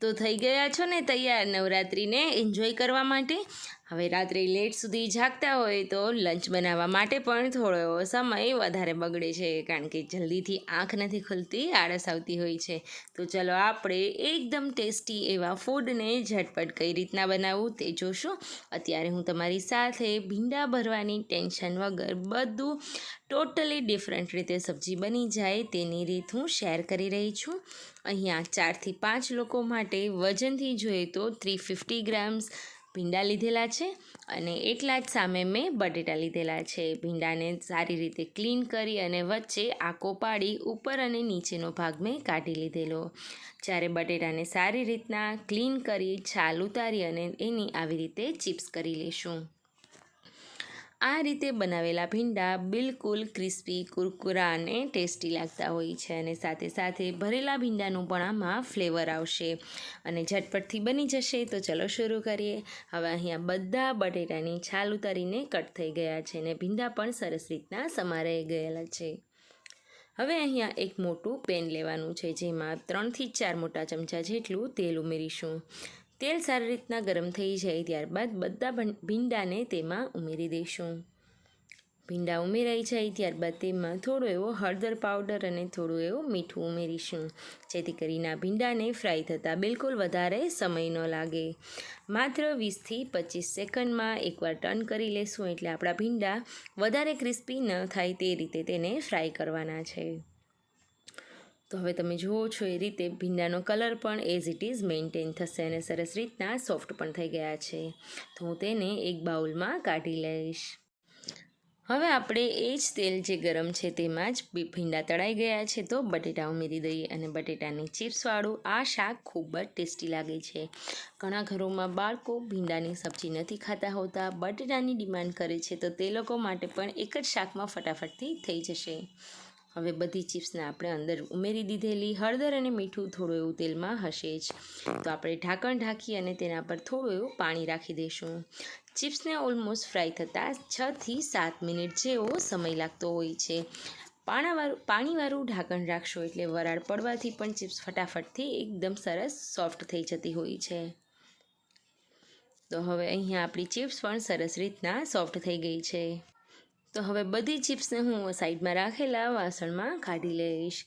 તો થઈ ગયા છો ને તૈયાર નવરાત્રિને એન્જોય કરવા માટે? હવે રાત્રે લેટ સુધી જાગતા હોય તો લંચ બનાવવા માટે પણ થોડો સમય વધારે બગડે છે, કારણ કે જલ્દીથી આંખ નથી ખુલતી, આળસ આવતી હોય છે. તો ચલો આપણે એકદમ ટેસ્ટી એવા ફૂડને ઝટપટ કઈ રીતના બનાવવું તે જોશું. અત્યારે હું તમારી સાથે ભીંડા ભરવાની ટેન્શન વગર બધું ટોટલી ડિફરન્ટ રીતે સબ્જી બની જાય તેની રીત હું શેર કરી રહી છું. અહીંયા ચારથી પાંચ લોકો માટે વજનથી જોઈએ તો થ્રી ફિફ્ટી ગ્રામ્સ ભીંડા લીધેલા છે અને એટલા જ સામે મેં બટેટા લીધેલા છે. ભીંડાને સારી રીતે ક્લીન કરી અને વચ્ચે આકો પાડી ઉપર અને નીચેનો ભાગ મેં કાઢી લીધેલો. જ્યારે બટેટાને સારી રીતના ક્લીન કરી છાલ ઉતારી અને એની આવી રીતે ચિપ્સ કરી લઈશું આ રીતે બનાવેલા ભીંડા બિલકુલ ક્રિસ્પી, કુરકુરા અને ટેસ્ટી લાગતા હોય છે અને સાથે સાથે ભરેલા ભીંડાનું પણ આમાં ફ્લેવર આવશે અને ઝટપટથી બની જશે. તો ચલો શરૂ કરીએ. હવે અહીંયા બધા બટેટાની છાલ ઉતારીને કટ થઈ ગયા છે અને ભીંડા પણ સરસ રીતના સમારાઈ ગયેલા છે. હવે અહીંયા એક મોટું પેન લેવાનું છે જેમાં ત્રણથી ચાર મોટા ચમચા જેટલું તેલ ઉમેરીશું. તેલ સારી રીતના ગરમ થઈ જાય ત્યારબાદ બધા ભીંડાને તેમાં ઉમેરી દઈશું. ભીંડા ઉમેરાઈ જાય ત્યારબાદ તેમાં થોડો એવો હળદર પાવડર અને થોડું એવું મીઠું ઉમેરીશું. જેથી કરીને આ ભીંડાને ફ્રાય થતાં બિલકુલ વધારે સમય ન લાગે. માત્ર વીસથી પચીસ સેકન્ડમાં એકવાર ટર્ન કરી લેશું એટલે આપણા ભીંડા વધારે ક્રિસ્પી ન થાય તે રીતે તેને ફ્રાય કરવાના છે. તો હવે તમે જુઓ છો એ રીતે ભીંડાનો કલર પણ એઝ ઇટ ઇઝ મેન્ટેન થશે અને સરસ રીતના સોફ્ટ પણ થઈ ગયા છે. તો હું તેને એક બાઉલમાં કાઢી લઈશ. હવે આપણે એ જ તેલ જે ગરમ છે તેમાં જ ભીંડા તળાઈ ગયા છે તો બટેટા ઉમેરી દઈએ અને બટેટાની ચિપ્સવાળું આ શાક ખૂબ જ ટેસ્ટી લાગે છે. ઘણા ઘરોમાં બાળકો ભીંડાની સબ્જી નથી ખાતા હોતા, બટેટાની ડિમાન્ડ કરે છે તો તે લોકો માટે પણ એક જ શાકમાં ફટાફટથી થઈ જશે. હવે બધી ચિપ્સને આપણે અંદર ઉમેરી દીધેલી, હળદર અને મીઠું થોડું એવું તેલમાં હશે જ. તો આપણે ઢાંકણ ઢાંકી અને તેના પર થોડું એવું પાણી રાખી દઈશું. ચિપ્સને ઓલમોસ્ટ ફ્રાય થતાં છથી સાત મિનિટ જેવો સમય લાગતો હોય છે. પાણાવાળું, પાણીવાળું ઢાંકણ રાખશો એટલે વરાળ પડવાથી પણ ચિપ્સ ફટાફટથી એકદમ સરસ સોફ્ટ થઈ જતી હોય છે. તો હવે અહીંયા આપણી ચિપ્સ પણ સરસ રીતના સોફ્ટ થઈ ગઈ છે. તો હવે બધી ચિપ્સને હું સાઈડમાં રાખેલા વાસણમાં કાઢી લઈશ.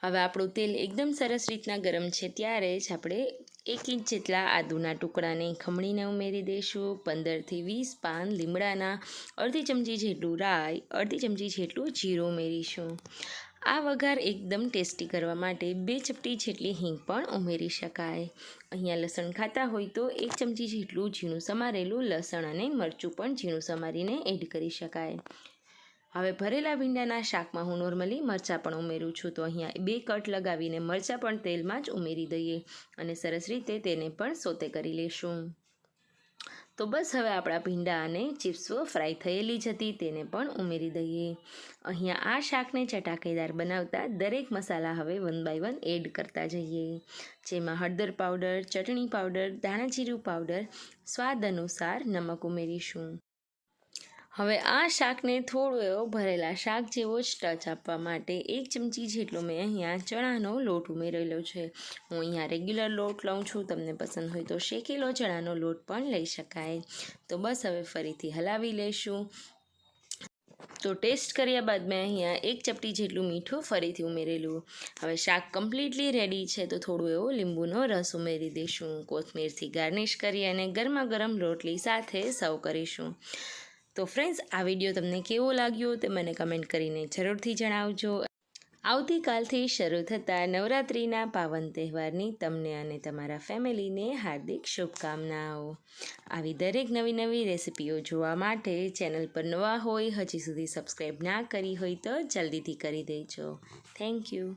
હવે આપણું તેલ એકદમ સરસ રીતના ગરમ છે ત્યારે જ આપણે એક ઇંચ જેટલા આદુના ટુકડાને ખમણીને ઉમેરી દઈશું. પંદરથી વીસ પાન લીમડાના અડધી ચમચી જેટલું રાઈ, અડધી ચમચી જેટલું જીરું ઉમેરીશું. આ વઘાર એકદમ ટેસ્ટી કરવા માટે બે ચપટી જેટલી હિંગ પણ ઉમેરી શકાય. અહીંયા લસણ ખાતા હોય તો એક ચમચી જેટલું ઝીણું સમારેલું લસણ અને મરચું પણ ઝીણું સમારીને એડ કરી શકાય. હવે ભરેલા ભીંડાના શાકમાં હું નોર્મલી મરચાં પણ ઉમેરું છું. તો અહીંયા બે કટ લગાવીને મરચાં પણ તેલમાં જ ઉમેરી દઈએ અને સરસ રીતે તેને પણ સોતે કરી લેશું. તો બસ હવે આપણા ભીંડા અને ચિપ્સો ફ્રાય થયેલી જ હતી, તેને પણ ઉમેરી દઈએ. અહીંયા આ શાકને ચટાકેદાર બનાવતા દરેક મસાલા હવે વન બાય વન એડ કરતા જઈએ. જેમાં હળદર પાવડર, ચટણી પાવડર ધાણાજીરું પાવડર, સ્વાદ અનુસાર નમક ઉમેરીશું. હવે આ શાકને થોડો એવો ભરેલા શાક જેવો જ ટચ આપવા માટે એક ચમચી જેટલો મેં અહીંયા ચણાનો લોટ ઉમેરેલો છે. હું અહીંયા રેગ્યુલર લોટ લઉં છું, તમને પસંદ હોય તો શેકેલો ચણાનો લોટ પણ લઈ શકાય. તો બસ હવે ફરીથી હલાવી લઈશું તો ટેસ્ટ કર્યા બાદ મેં અહીંયા એક ચપટી જેટલું મીઠું ફરીથી ઉમેરેલું. હવે શાક કમ્પ્લીટલી રેડી છે, તો થોડું એવો લીંબુનો રસ ઉમેરી દઈશું કોથમીરથી ગાર્નિશ કરી અને ગરમા ગરમ રોટલી સાથે સર્વ કરીશું. તો ફ્રેન્ડ્સ, આ વીડિયો તમને કેવો લાગ્યો તે મને કમેન્ટ કરીને જરૂરથી જણાવજો. આવતીકાલથી શરૂ થતા નવરાત્રિના પાવન તહેવારની તમને અને તમારા ફેમિલીને હાર્દિક શુભકામનાઓ. આવી દરેક નવી નવી રેસિપીઓ જોવા માટે ચેનલ પર નવા હોય, હજી સુધી સબસ્ક્રાઈબ ના કરી હોય તો જલ્દીથી કરી દેજો. Thank you.